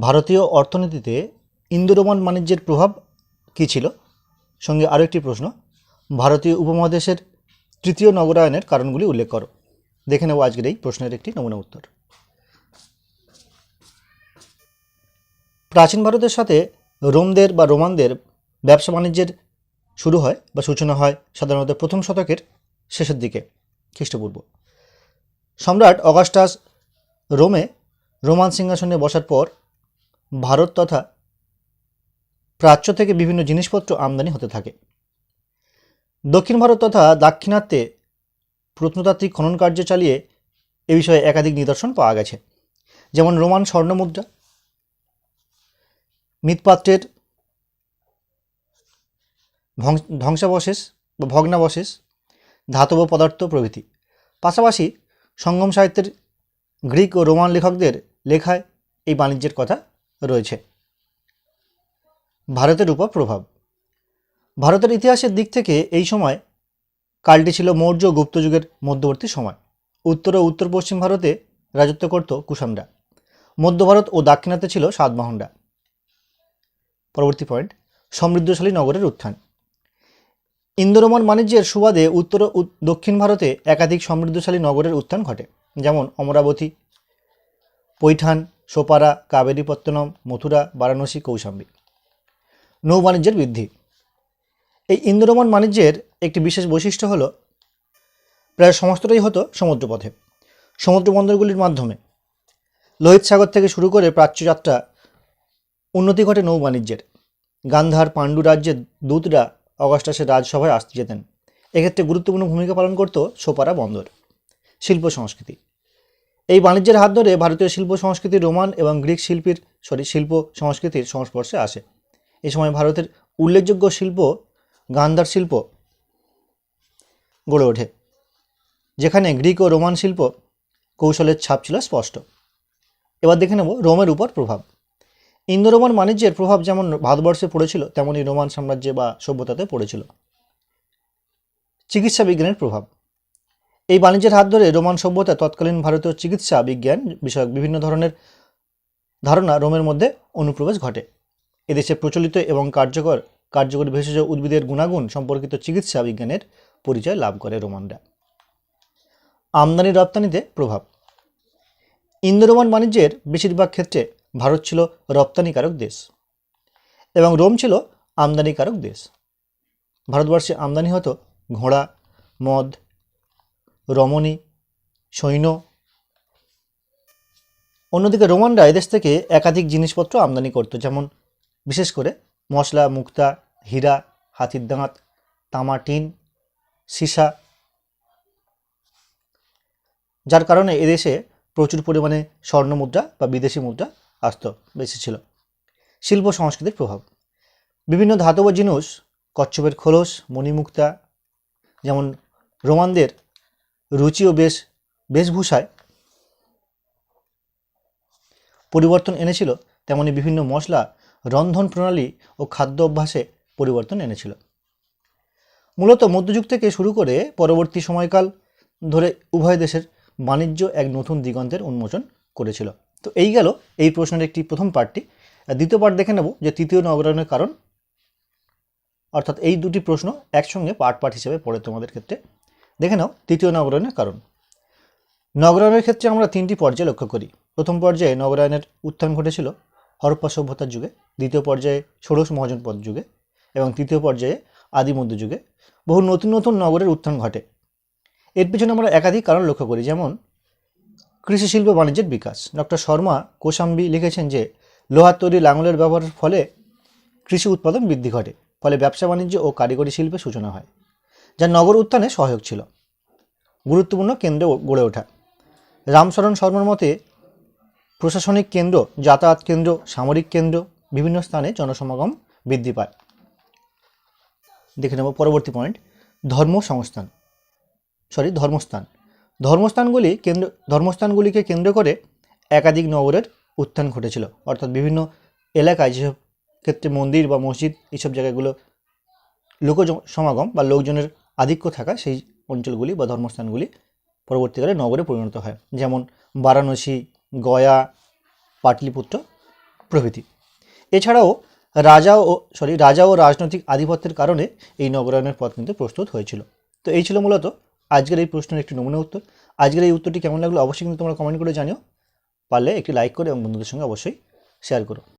ভারতীয় অর্থনীতিতে Indo Roman বাণিজ্যের প্রভাব কী ছিল? সঙ্গে আরও একটি প্রশ্ন। ভারতীয় উপমহাদেশের তৃতীয় নগরায়নের কারণগুলি উল্লেখ করো। দেখে নেব আজকের এই প্রশ্নের একটি নমুনা উত্তর। প্রাচীন ভারতের সাথে রোমদের বা রোমানদের ব্যবসা বাণিজ্যের শুরু হয় বা সূচনা হয় সাধারণত প্রথম শতকের শেষের দিকে, খ্রিস্টপূর্ব। সম্রাট অগাস্টাস রোমে রোমান সিংহাসনে বসার পর ভারত তথা প্রাচ্য থেকে বিভিন্ন জিনিসপত্র আমদানি হতে থাকে। দক্ষিণ ভারত তথা দাক্ষিণাত্যে প্রত্নতাত্ত্বিক খনন কার্য চালিয়ে এ বিষয়ে একাধিক নিদর্শন পাওয়া গেছে। যেমন রোমান স্বর্ণমুদ্রা মৃৎপাত্রের ধ্বংসাবশেষ বা ভগ্নাবশেষ, ধাতব পদার্থ প্রভৃতি। পাশাপাশি সঙ্গম সাহিত্যের গ্রিক ও রোমান লেখকদের লেখায় এই বাণিজ্যের কথা রয়েছে। ভারতের উপর প্রভাব ভারতের ইতিহাসের দিক থেকে এই সময় কালটি ছিল মৌর্য ও গুপ্ত যুগের মধ্যবর্তী সময়। উত্তর ও উত্তর পশ্চিম ভারতে রাজত্ব করত কুষাণরা। মধ্য ভারত ও দাক্ষিণাতে ছিল সাতবাহনরা পরবর্তী পয়েন্ট, সমৃদ্ধশালী নগরের উত্থান। ইন্দো রোমান বাণিজ্যের সুবাদে উত্তর ও দক্ষিণ ভারতে একাধিক সমৃদ্ধশালী নগরের উত্থান ঘটে, যেমন অমরাবতী, পৈঠান সোপারা, কাবেরীপত্তনম, মথুরা, বারাণসী, কৌশাম্বী। নৌ বাণিজ্যের বৃদ্ধি। এই ইন্দোরোমান বাণিজ্যের একটি বিশেষ বৈশিষ্ট্য হলো, প্রায় সমস্তটাই হতো সমুদ্রপথে সমুদ্র বন্দরগুলির মাধ্যমে। লোহিত সাগর থেকে শুরু করে প্রাচ্যযাত্রা উন্নতি ঘটে নৌ বাণিজ্যের গান্ধার পাণ্ডু রাজ্যের দূতরা অগাস্টাসের রাজসভায় আসতে যেতেন। এক্ষেত্রে গুরুত্বপূর্ণ ভূমিকা পালন করত সোপারা বন্দর, শিল্প সংস্কৃতি। এই বাণিজ্যের হাত ধরে ভারতীয় শিল্প সংস্কৃতি রোমান এবং গ্রিক শিল্পীর সরি শিল্প সংস্কৃতির সংস্পর্শে আসে। এই সময় ভারতের উল্লেখযোগ্য শিল্প গান্ধার শিল্প গড়ে ওঠে, যেখানে গ্রিক ও রোমান শিল্প কৌশলের ছাপ ছিল স্পষ্ট। এবার দেখে নেব রোমের উপর প্রভাব। ইন্দো রোমান বাণিজ্যের প্রভাব যেমন ভারতবর্ষে পড়েছিল তেমনই রোমান সাম্রাজ্যে বা সভ্যতাতে পড়েছিল। চিকিৎসা বিজ্ঞানের প্রভাব। এই বাণিজ্যের হাত ধরে রোমান সভ্যতা, তৎকালীন ভারতীয় চিকিৎসা, বিজ্ঞান বিষয়ক বিভিন্ন ধরনের ধারণা রোমের মধ্যে অনুপ্রবেশ ঘটে। এদেশে প্রচলিত এবং কার্যকর, কার্যকরী ভেষজ উদ্ভিদের গুণাগুণ সম্পর্কিত চিকিৎসা বিজ্ঞানের পরিচয় লাভ করে রোমানরা। আমদানি রপ্তানিতে প্রভাব। ইন্দো রোমান বাণিজ্যের বেশিরভাগ ক্ষেত্রে ভারত ছিল রপ্তানিকারক দেশ এবং রোম ছিল আমদানিকারক দেশ। ভারতবর্ষে আমদানি হতো ঘোড়া, মদ রমণী, সৈন্য। অন্যদিকে রোমানরা এদেশ থেকে একাধিক জিনিসপত্র আমদানি করত, যেমন বিশেষ করে মশলা, মুক্তা, হীরা, হাতির দাঁত, তামা, টিন, সীসা। যার কারণে এদেশে প্রচুর পরিমাণে স্বর্ণ মুদ্রা বা বিদেশি মুদ্রা আসতো, বেশি ছিল। শিল্প সংস্কৃতির প্রভাব। বিভিন্ন ধাতব জিনিস, কচ্ছপের খোলস, মণিমুক্তা, যেমন রোমানদের রুচি ও বেশ, বেশভূষায় পরিবর্তন এনেছিল, তেমনি বিভিন্ন মশলা, রন্ধন প্রণালী ও খাদ্য অভ্যাসে পরিবর্তন এনেছিল। মূলত মধ্যযুগ থেকে শুরু করে পরবর্তী সময়কাল ধরে উভয় দেশের বাণিজ্য এক নতুন দিগন্তের উন্মোচন করেছিল। তো এই গেল এই প্রশ্নের একটি প্রথম পার্টটি দ্বিতীয় পার্ট দেখে নেব যে তৃতীয় নগরায়নের কারণ। অর্থাৎ এই দুটি প্রশ্ন একসঙ্গে পার্ট পার্ট হিসেবে পড়ে তোমাদের ক্ষেত্রে। দেখে নাও, তৃতীয় নগরায়নের কারণ। নগরায়নের ক্ষেত্রে আমরা তিনটি পর্যায়ে লক্ষ্য করি। প্রথম পর্যায়ে নগরায়নের উত্থান ঘটেছিল হরপ্পা সভ্যতার যুগে, দ্বিতীয় পর্যায়ে ষোড়শ মহাজনপদ যুগে, এবং তৃতীয় পর্যায়ে আদি মধ্যযুগে বহু নতুন নতুন নগরের উত্থান ঘটে। এর পিছনে আমরা একাধিক কারণ লক্ষ্য করি, যেমন কৃষি শিল্প বাণিজ্যের বিকাশ। ডক্টর শর্মা কোশাম্বি লিখেছেন যে, লোহার তৈরি লাঙলের ব্যবহারের ফলে কৃষি উৎপাদন বৃদ্ধি ঘটে, ফলে ব্যবসা বাণিজ্য ও কারিগরি শিল্পের সূচনা হয়, যা নগর উত্থানে সহায়ক ছিল। গুরুত্বপূর্ণ কেন্দ্র গড়ে ওঠা। রামশরণ শর্মার মতে, প্রশাসনিক কেন্দ্র, যাতায়াত কেন্দ্র, সামরিক কেন্দ্র বিভিন্ন স্থানে জনসমাগম বৃদ্ধি পায়। দেখে নেব পরবর্তী পয়েন্ট ধর্ম সংস্থান সরি, ধর্মস্থান। ধর্মস্থানগুলি কেন্দ্র, ধর্মস্থানগুলিকে কেন্দ্র করে একাধিক নগরের উত্থান ঘটেছিল। অর্থাৎ বিভিন্ন এলাকায় যেসব ক্ষেত্রে মন্দির বা মসজিদ এইসব জায়গাগুলো লোক সমাগম বা লোকজনের আধিক্য থাকা সেই অঞ্চলগুলি বা ধর্মস্থানগুলি পরবর্তীকালে নগরে পরিণত হয়। যেমন বারাণসী, গয়া, পাটলিপুত্র প্রভৃতি। এছাড়াও রাজা ও সরি রাজা ও রাজনৈতিক আধিপত্যের কারণে এই নগরায়নের পথ কিন্তু প্রস্তুত হয়েছিল। তো এই ছিল মূলত আজকের এই প্রশ্নের একটি নমুনা উত্তর। আজকের এই উত্তরটি কেমন লাগল অবশ্যই কিন্তু তোমরা কমেন্ট করে জানিও। পারলে একটি লাইক করে এবং বন্ধুদের সঙ্গে অবশ্যই শেয়ার করো।